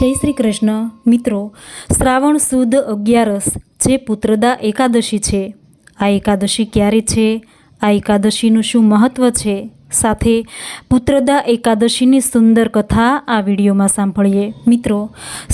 જય શ્રી કૃષ્ણ. મિત્રો, શ્રાવણ સુદ અગિયારસ, જે પુત્રદા એકાદશી છે. આ એકાદશી ક્યારે છે? આ એકાદશીનું શું મહત્ત્વ છે? સાથે પુત્રદા એકાદશીની સુંદર કથા આ વિડીયોમાં સાંભળીએ. મિત્રો,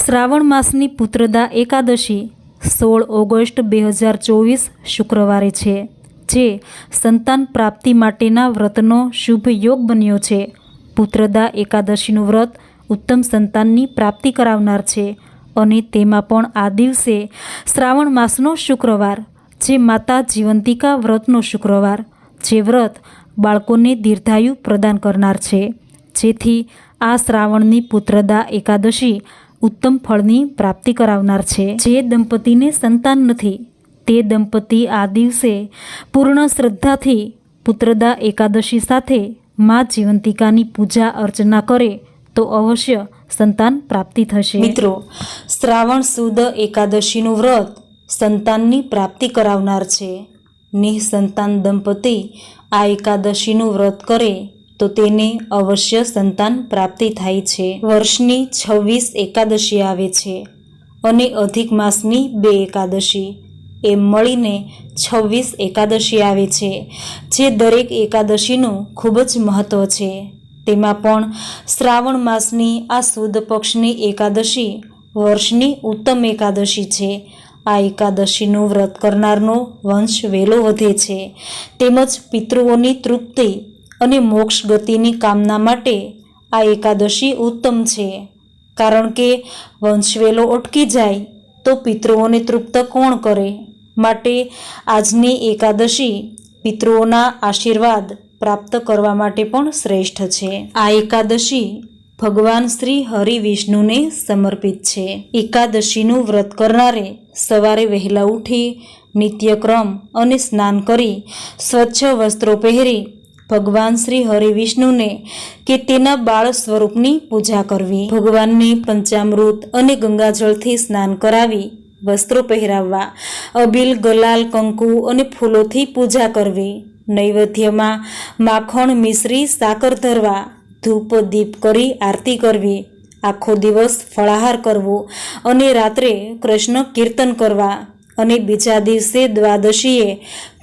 શ્રાવણ માસની પુત્રદા એકાદશી સોળ ઓગસ્ટ બે હજાર ચોવીસ શુક્રવારે છે, જે સંતાન પ્રાપ્તિ માટેના વ્રતનો શુભ યોગ બન્યો છે. પુત્રદા એકાદશીનું વ્રત ઉત્તમ સંતાનની પ્રાપ્તિ કરાવનાર છે અને તેમાં પણ આ દિવસે શ્રાવણ માસનો શુક્રવાર, જે માતા જીવંતિકા વ્રતનો શુક્રવાર, જે વ્રત બાળકોને દીર્ઘાયુ પ્રદાન કરનાર છે. જેથી આ શ્રાવણની પુત્રદા એકાદશી ઉત્તમ ફળની પ્રાપ્તિ કરાવનાર છે. જે દંપતીને સંતાન નથી, તે દંપતી આ દિવસે પૂર્ણ શ્રદ્ધાથી પુત્રદા એકાદશી સાથે મા જીવંતિકાની પૂજા અર્ચના કરે તો અવશ્ય સંતાન પ્રાપ્તિ થશે. મિત્રો, શ્રાવણ સુદ એકાદશીનું વ્રત સંતાનની પ્રાપ્તિ કરાવનાર છે. નિઃસંતાન દંપતી આ એકાદશીનું વ્રત કરે તો તેને અવશ્ય સંતાન પ્રાપ્તિ થાય છે. વર્ષની છવ્વીસ એકાદશી આવે છે અને અધિક માસની બે એકાદશી. એમ મળીને છવ્વીસ એકાદશી આવે છે, જે દરેક એકાદશીનું ખૂબ જ મહત્ત્વ છે. તેમાં પણ શ્રાવણ માસની આ સુદ પક્ષની એકાદશી વર્ષની ઉત્તમ એકાદશી છે. આ એકાદશીનું વ્રત કરનારનો વંશ વહેલો વધે છે. તેમજ પિતૃઓની તૃપ્તિ અને મોક્ષ ગતિની કામના માટે આ એકાદશી ઉત્તમ છે. કારણ કે વંશવેલો અટકી જાય તો પિતૃઓને તૃપ્ત કોણ કરે? માટે આજની એકાદશી પિતૃઓના આશીર્વાદ પ્રાપ્ત કરવા માટે પણ શ્રેષ્ઠ છે. આ એકાદશી ભગવાન શ્રી હરિ વિષ્ણુને સમર્પિત છે. એકાદશીનું વ્રત કરનારે સવારે વહેલા ઉઠી, નિત્યક્રમ અને સ્નાન કરી, સ્વચ્છ વસ્ત્રો પહેરી ભગવાન શ્રી હરિ વિષ્ણુને કે તેના બાળ સ્વરૂપની પૂજા કરવી, ભગવાનને પંચામૃત અને ગંગાજળથી સ્નાન કરાવી, વસ્ત્રો પહેરાવવા, અબિલ, ગલાલ, કંકુ અને ફૂલોથી પૂજા કરવી. નૈવેદ્યમાં માખણ મિશ્રી, સાકર ધરવા, ધૂપ દીપ કરી આરતી કરવી, આખો દિવસ ફળાહાર કરવો અને રાત્રે કૃષ્ણ કીર્તન કરવા અને બીજા દિવસે દ્વાદશીએ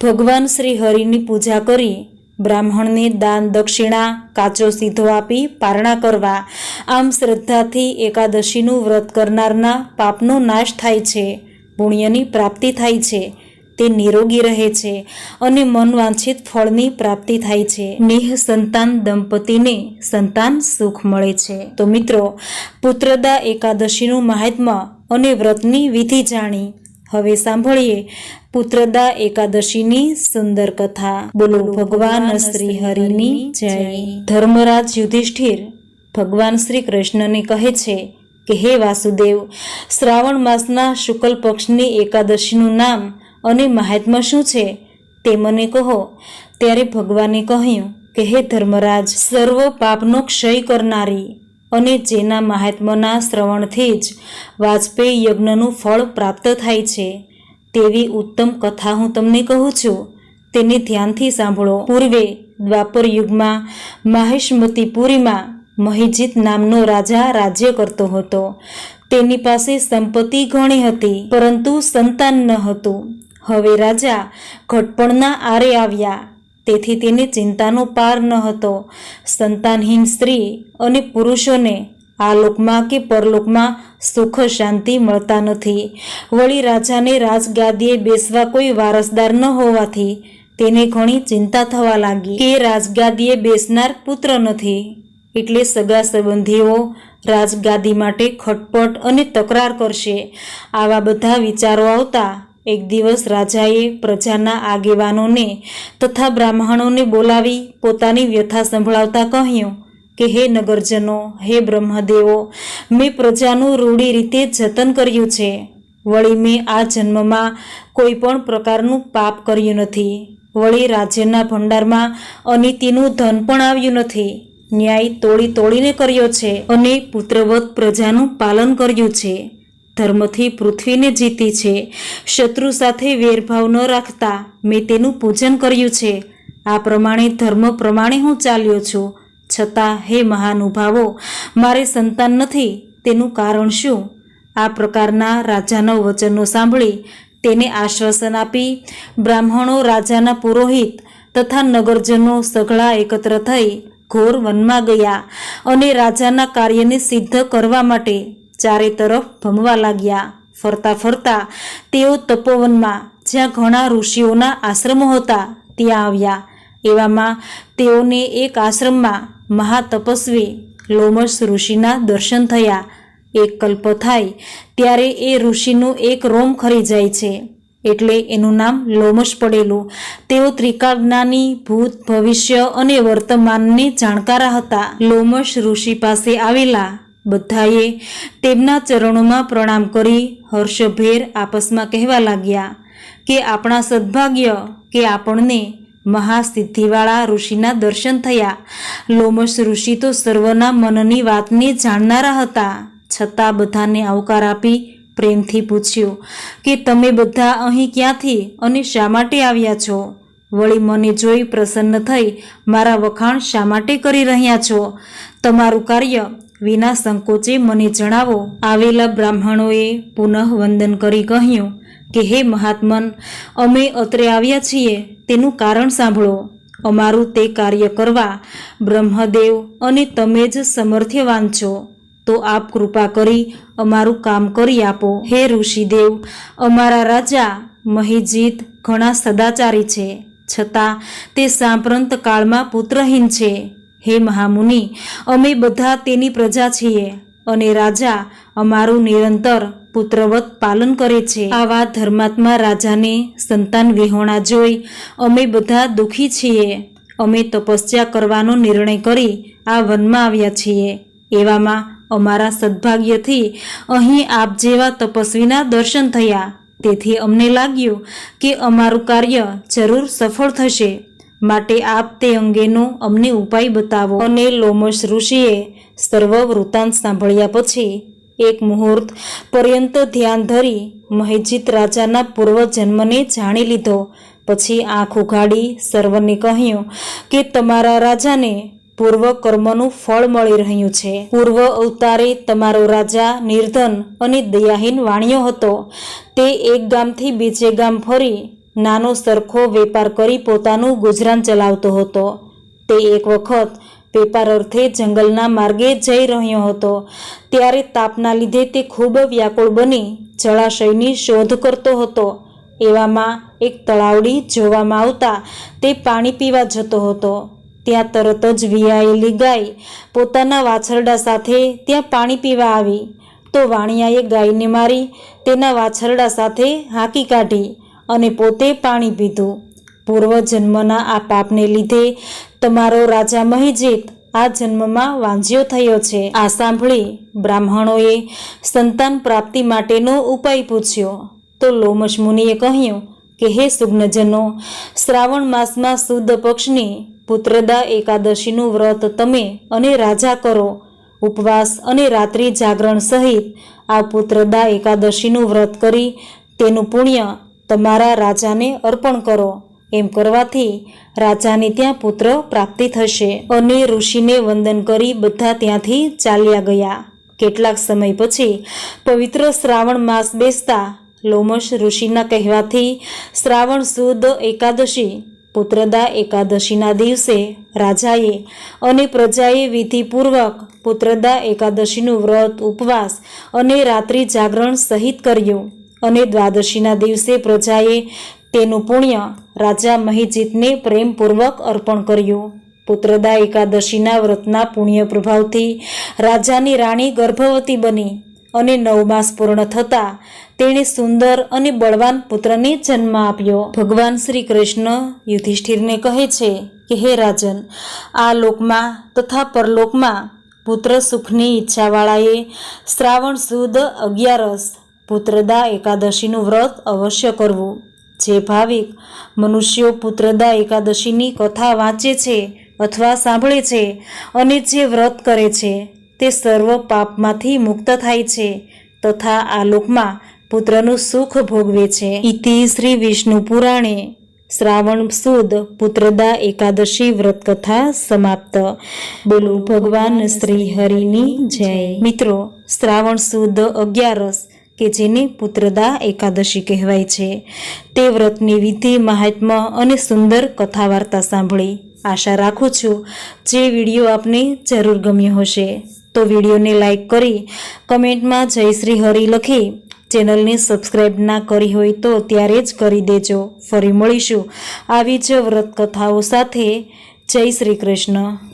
ભગવાન શ્રી હરિની પૂજા કરી, બ્રાહ્મણને દાન દક્ષિણા, કાચો સીધો આપી પારણા કરવા, આમ શ્રદ્ધાથી એકાદશીનું વ્રત કરનારના પાપનો નાશ થાય છે, પુણ્યની પ્રાપ્તિ થાય છે. તે નિરોગી રહે છે અને મનવાંછિત ફળની પ્રાપ્તિ થાય છે. નિહ સંતાન દંપતીને સંતાન સુખ મળે છે. તો મિત્રો, પુત્રદા એકાદશીનું મહાત્મા અને વ્રતની વિધિ જાણી. હવે સાંભળીએ પુત્રદા એકાદશીની સુંદર કથા. બોલો, ભગવાન શ્રી હરિની જય. ધર્મરાજ યુધિષ્ઠિર ભગવાન શ્રી કૃષ્ણને કહે છે કે, હે વાસુદેવ, શ્રાવણ માસના શુક્લ પક્ષની એકાદશીનું નામ અને મહાત્મા શું છે તે મને કહો. ત્યારે ભગવાને કહ્યું કે, હે ધર્મરાજ, સર્વ પાપનો ક્ષય કરનારી અને જેના મહાત્માના શ્રવણથી જ વાજપેયી યજ્ઞનું ફળ પ્રાપ્ત થાય છે, તેવી ઉત્તમ કથા હું તમને કહું છું. તેને ધ્યાનથી સાંભળો. પૂર્વે દ્વાપર યુગમાં માહેશમતીપુરીમાં મહિજીત નામનો રાજા રાજ્ય કરતો હતો. તેની પાસે સંપત્તિ ઘણી હતી, પરંતુ સંતાન ન હતું. હવે રાજા ઘટપણના આરે આવ્યા. તેથી તેને ચિંતાનો પાર ન હતો. સંતાનહીન સ્ત્રી અને પુરુષોને આ લોકમાં કે પરલોકમાં સુખ શાંતિ મળતા નથી. વળી રાજાને રાજગાદીએ બેસવા કોઈ વારસદાર ન હોવાથી તેને ઘણી ચિંતા થવા લાગી કે રાજગાદીએ બેસનાર પુત્ર નથી. એટલે સગા સંબંધીઓ રાજગાદી માટે ખટપટ અને તકરાર કરશે. આવા બધા વિચારો આવતા એક દિવસ રાજાએ પ્રજાના આગેવાનોને તથા બ્રાહ્મણોને બોલાવી પોતાની વ્યથા સંભળાવતા કહ્યું કે, હે નગરજનો, હે બ્રહ્મદેવો, મેં પ્રજાનું રૂઢી રીતે જતન કર્યું છે. વળી મેં આ જન્મમાં કોઈ પણ પ્રકારનું પાપ કર્યું નથી. વળી રાજ્યના ભંડારમાં અનિતિનું ધન પણ આવ્યું નથી. ન્યાય તોડી તોડીને કર્યો છે અને પુત્રવત પ્રજાનું પાલન કર્યું છે. ધર્મથી પૃથ્વીને જીતી છે. શત્રુ સાથે વેરભાવ ન રાખતા મેં તેનું પૂજન કર્યું છે. આ પ્રમાણે ધર્મ પ્રમાણે હું ચાલ્યો છું. છતાં, હે મહાનુભાવો, મારે સંતાન નથી. તેનું કારણ શું? આ પ્રકારના રાજાના વચનો સાંભળી તેને આશ્વાસન આપી બ્રાહ્મણો, રાજાના પુરોહિત તથા નગરજનો સઘળા એકત્ર થઈ ઘોર વનમાં ગયા અને રાજાના કાર્યને સિદ્ધ કરવા માટે ચારે તરફ ભમવા લાગ્યા. ફરતા ફરતા તેઓ તપોવનમાં, જ્યાં ઘણા ઋષિઓના આશ્રમો હતા, ત્યાં આવ્યા. એવામાં તેઓને એક આશ્રમમાં મહાતપસ્વી લોમસ ઋષિના દર્શન થયા. એક કલ્પ થાય ત્યારે એ ઋષિનું એક રોમ ખરી જાય છે. એટલે એનું નામ લોમશ પડેલું. તેઓ ત્રિકાળજ્ઞાની ભૂત, ભવિષ્ય અને વર્તમાનને જાણકારા હતા. લોમશ ઋષિ પાસે આવેલા બધાએ તેમના ચરણોમાં પ્રણામ કરી હર્ષભેર આપસમાં કહેવા લાગ્યા કે આપણા સદભાગ્ય કે આપણને મહાસિદ્ધિવાળા ઋષિના દર્શન થયા. લોમશ ઋષિ તો સર્વના મનની વાતને જાણનારા હતા. છતાં બધાને આવકાર આપી પ્રેમથી પૂછ્યું કે તમે બધા અહીં ક્યાંથી અને શા માટે આવ્યા છો? વળી મને જોઈ પ્રસન્ન થઈ, મારા વખાણ શા માટે કરી રહ્યા છો? તમારું કાર્ય વિના સંકોચે મને જણાવો, આવેલા બ્રાહ્મણોએ પુનઃ વંદન કરી કહ્યું કે, હે મહાત્મન, અમે અત્રે આવ્યા છીએ, તેનું કારણ સાંભળો. અમારું તે કાર્ય કરવા બ્રહ્મદેવ અને તમે જ સમર્થ્યવાન છો. તો આપ કૃપા કરી અમારું કામ કરી આપો. હે ઋષિદેવ, અમારા રાજા મહિજીત ઘણા સદાચારી છે. છતાં તે સાંપ્રંત કાળમાં પુત્રહીન છે. હે મહામુનિ, અમે બધા તેની પ્રજા છીએ અને રાજા અમારું નિરંતર પુત્રવત પાલન કરે છે. આવા ધર્માત્મા રાજાને સંતાન વિહોણા જોઈ અમે બધા દુઃખી છીએ. અમે તપસ્યા કરવાનો નિર્ણય કરી આ વનમાં આવ્યા છીએ. એવામાં અમારા સદભાગ્યથી અહીં આપ જેવા તપસ્વીના દર્શન થયા. તેથી અમને લાગ્યું કે અમારું કાર્ય જરૂર સફળ થશે. માટે આપ તે અંગેનો અમને ઉપાય બતાવો. અને લોમશ ઋષિએ સર્વ વૃત્તાંત સાંભળ્યા પછી એક મુહૂર્ત પર્યંત ધ્યાન ધરી મહેજીત રાજાના પૂર્વજન્મને જાણી લીધો. પછી આંખ ઉઘાડી સર્વને કહ્યું કે તમારા રાજાને પૂર્વ કર્મનું ફળ મળી રહ્યું છે. પૂર્વ અવતારે તમારો રાજા નિર્ધન અને દયાહીન વાણ્યો હતો. તે એક ગામથી બીજે ગામ ફરી નાનો સરખો વેપાર કરી પોતાનું ગુજરાન ચલાવતો હતો. તે એક વખત વેપાર અર્થે જંગલના માર્ગે જઈ રહ્યો હતો. ત્યારે તાપના લીધે તે ખૂબ વ્યાકુળ બની જળાશયની શોધ કરતો હતો. એવામાં એક તળાવડી જોવામાં આવતા તે પાણી પીવા જતો હતો. ત્યાં તરત જ વિયાયેલી ગાય પોતાના વાછરડા સાથે ત્યાં પાણી પીવા આવી. તો વાણિયાએ ગાયને મારી તેના વાછરડા સાથે હાંકી કાઢી. અને પોતે પાણી પીધું. પૂર્વજન્મના આ પાપને લીધે તમારો રાજા મહિજીત આ જન્મમાં વાંઝ્યો થયો છે. આ સાંભળી બ્રાહ્મણોએ સંતાન પ્રાપ્તિ માટેનો ઉપાય પૂછ્યો. તો લોમશ મુનિએ કહ્યું કે, હે સુગ્નજનો, શ્રાવણ માસમાં શુદ્ધ પક્ષની પુત્રદા એકાદશીનું વ્રત તમે અને રાજા કરો. ઉપવાસ અને રાત્રિ જાગરણ સહિત આ પુત્રદા એકાદશીનું વ્રત કરી તેનું પુણ્ય તમારા રાજાને અર્પણ કરો. એમ કરવાથી રાજાને ત્યાં પુત્ર પ્રાપ્તિ થશે. અને ઋષિને વંદન કરી બધા ત્યાંથી ચાલ્યા ગયા. કેટલાક સમય પછી પવિત્ર શ્રાવણ માસ બેસતા લોમશ ઋષિના કહેવાથી શ્રાવણ સુદ એકાદશી, પુત્રદા એકાદશીના દિવસે રાજાએ અને પ્રજાએ વિધિપૂર્વક પુત્રદા એકાદશીનું વ્રત, ઉપવાસ અને રાત્રિ જાગરણ સહિત કર્યું. અને દ્વાદશીના દિવસે પ્રજાએ તેનું પુણ્ય રાજા મહિજીતને પ્રેમપૂર્વક અર્પણ કર્યું. પુત્રદા એકાદશીના વ્રતના પુણ્ય પ્રભાવથી રાજાની રાણી ગર્ભવતી બની અને નવ માસ પૂર્ણ થતાં તેણે સુંદર અને બળવાન પુત્રને જન્મ આપ્યો. ભગવાન શ્રી કૃષ્ણ યુધિષ્ઠિરને કહે છે કે, હે રાજન, આ લોકમાં તથા પરલોકમાં પુત્ર સુખની ઈચ્છાવાળાએ શ્રાવણ સુદ અગિયારસ પુત્રદા એકાદશીનું વ્રત અવશ્ય કરવું. જે ભાવિક મનુષ્યો પુત્રદા એકાદશીની કથા વાંચે છે અથવા સાંભળે છે અને જે વ્રત કરે છે, તે સર્વ પાપમાંથી મુક્ત થાય છે તથા આ લોકમાં પુત્રનું સુખ ભોગવે છે. ઇતિ શ્રી વિષ્ણુ પુરાણે શ્રાવણ સુદ પુત્રદા એકાદશી વ્રત કથા સમાપ્ત. બોલો ભગવાન શ્રી હરિની જય. મિત્રો, શ્રાવણ સુદ અગિયારસ કે જેને પુત્રદા એકાદશી કહેવાય છે. તે વ્રતની વિધિ મહાત્મ્ય અને સુંદર કથા વાર્તા સાંભળી આશા રાખું છું જે વીડિયો આપને જરૂર ગમ્યો હશે. તો વિડીયોને લાઈક કરી કમેન્ટમાં જય શ્રી હરિ લખી ચેનલને સબસ્ક્રાઈબ ના કરી હોય તો ત્યારે જ કરી દેજો. ફરી મળીશું આવી જ વ્રત કથાઓ સાથે. જય શ્રી કૃષ્ણ.